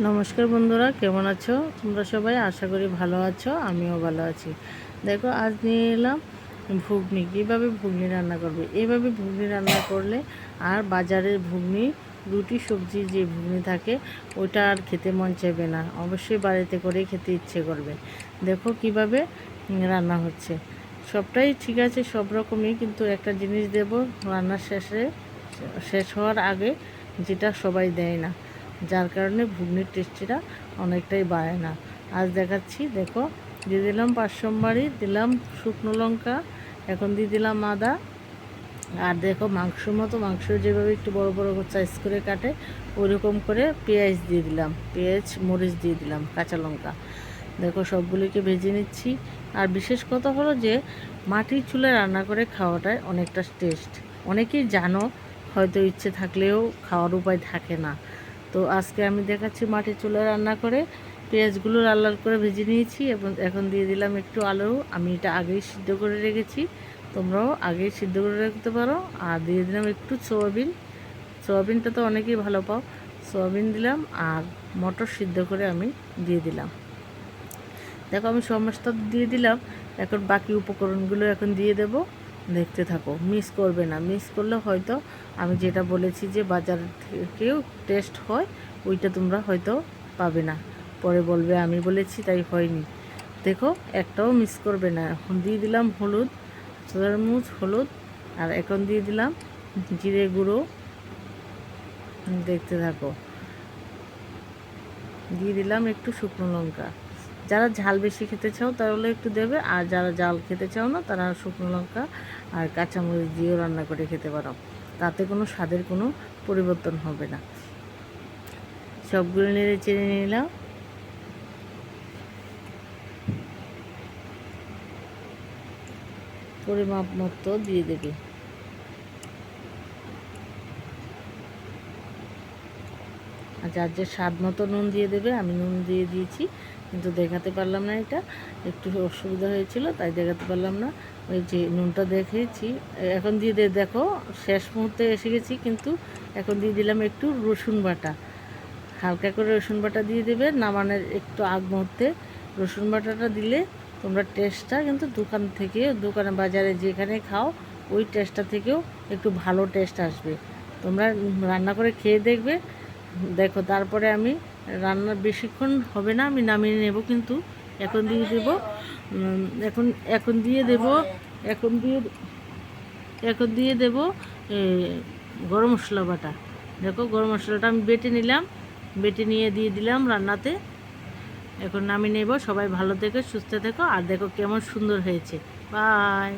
নমস্কার বন্ধুরা, কেমন আছো? তোমরা সবাই আশা করি ভালো আছো, আমিও ভালো আছি। দেখো, আজ নিয়ে এলাম ঘুগনি। কীভাবে ঘুগনি রান্না করবে? এইভাবে ঘুগনি রান্না করলে আর বাজারের ঘুগনি, রুটি, সবজি যে ঘুগনি থাকে ওটা আর খেতে মন চাইবে না। অবশ্যই বাড়িতে করে খেতে ইচ্ছে করবে। দেখো কীভাবে রান্না হচ্ছে। সবটাই ঠিক আছে, সব রকমই, কিন্তু একটা জিনিস দেব রান্নার শেষে, শেষ হওয়ার আগে যেটা সবাই দেয় না। যার কারণে ঘুগনির টেস্টিটা অনেকটাই বাড়ে না। আজ দেখাচ্ছি, দেখো, দিয়ে দিলাম পাঁচশোমবারি, দিলাম শুকনো লঙ্কা, এখন দিয়ে দিলাম আদা। আর দেখো মাংস মতো, মাংস যেভাবে একটু বড় বড় সাইজ করে কাটে, ওইরকম করে পেঁয়াজ দিয়ে দিলাম, পেঁয়াজ, মরিচ দিয়ে দিলাম, কাঁচা লঙ্কা। দেখো, সবগুলিকে ভেজে নিচ্ছি। আর বিশেষ কথা হলো যে, মাটির চুলে রান্না করে খাওয়াটাই অনেকটা টেস্ট। অনেকেই জানো, হয়তো ইচ্ছে থাকলেও খাওয়ার উপায় থাকে না। তো আজকে আমি দেখাচ্ছি মাটির চুলে রান্না করে পেঁয়াজগুলো লাল করে ভেজে নিয়েছি এবং এখন দিয়ে দিলাম একটু আলু। আমি এটা আগেই সিদ্ধ করে রেখেছি। তোমরাও আগেই সিদ্ধ করে রাখতে পারো। আর দিয়ে দিলাম একটু সোয়াবিন। সোয়াবিনটা তো অনেকেই ভালো পাও। সোয়াবিন দিলাম আর মটর সিদ্ধ করে আমি দিয়ে দিলাম। দেখো আমি সমস্ত দিয়ে দিলাম। এখন বাকি উপকরণগুলো এখন দিয়ে দেব। দেখতে থাকো। মিস করবে না। মিস করলে হয়তো আমি যেটা বলেছি যে বাজার থেকেও টেস্ট হয়, ওইটা তোমরা হয়তো পাবে না। পরে বলবে, আমি বলেছি, তাই হয়নি। দেখো, একটাও মিস করবে না। এখন দিয়ে দিলাম হলুদ চামচ হলুদ, আর এখন দিয়ে দিলাম জিরে গুঁড়ো। দেখতে থাকো। দিয়ে দিলাম একটু শুকনো লঙ্কা। যারা ঝাল বেশি খেতে চাও তাহলে একটু দেবে, আর যারা জাল খেতে চাও না তারা শুকনো লঙ্কা আর কাঁচামরিচ দিয়েও রান্না করে খেতে পারো। তাতে কোনো স্বাদের কোনো পরিবর্তন হবে না। সবগুলো নেড়ে চেড়ে নিলাম পরিমাপ মতো দিয়ে দেবে। আর যার যে স্বাদ মতো নুন দিয়ে দেবে, আমি নুন দিয়ে দিয়েছি, কিন্তু দেখাতে পারলাম না এটা। একটু অসুবিধা হয়েছিল, তাই দেখাতে পারলাম না। ওই যে নুনটা দেখেছি এখন দিয়ে দে, দেখো, শেষ মুহূর্তে এসে গেছি, কিন্তু এখন দিয়ে দিলাম একটু রসুন বাটা। হালকা করে রসুন বাটা দিয়ে দেবে, নামানোর একটু আগ মুহূর্তে। রসুন বাটাটা দিলে তোমরা টেস্টটা কিন্তু দোকান থেকে, দোকানে বাজারে যেখানে খাও, ওই টেস্টটা থেকেও একটু ভালো টেস্ট আসবে। তোমরা রান্না করে খেয়ে দেখবে দেখো, তারপরে আমি রান্না বেশিক্ষণ হবে না, আমি নামিয়ে নেব কিন্তু। এখন দিয়ে দেব এখন এখন দিয়ে দেব, এখন দিয়ে এখন দিয়ে দেব গরম মশলা বাটা। দেখো, গরম মশলাটা আমি বেটে নিলাম, বেটে নিয়ে দিয়ে দিলাম রান্নাতে। এখন নামিয়ে নেব, সবাই ভালো থেকো, সুস্থ থেকো, আর দেখো কেমন সুন্দর হয়েছে। বাই।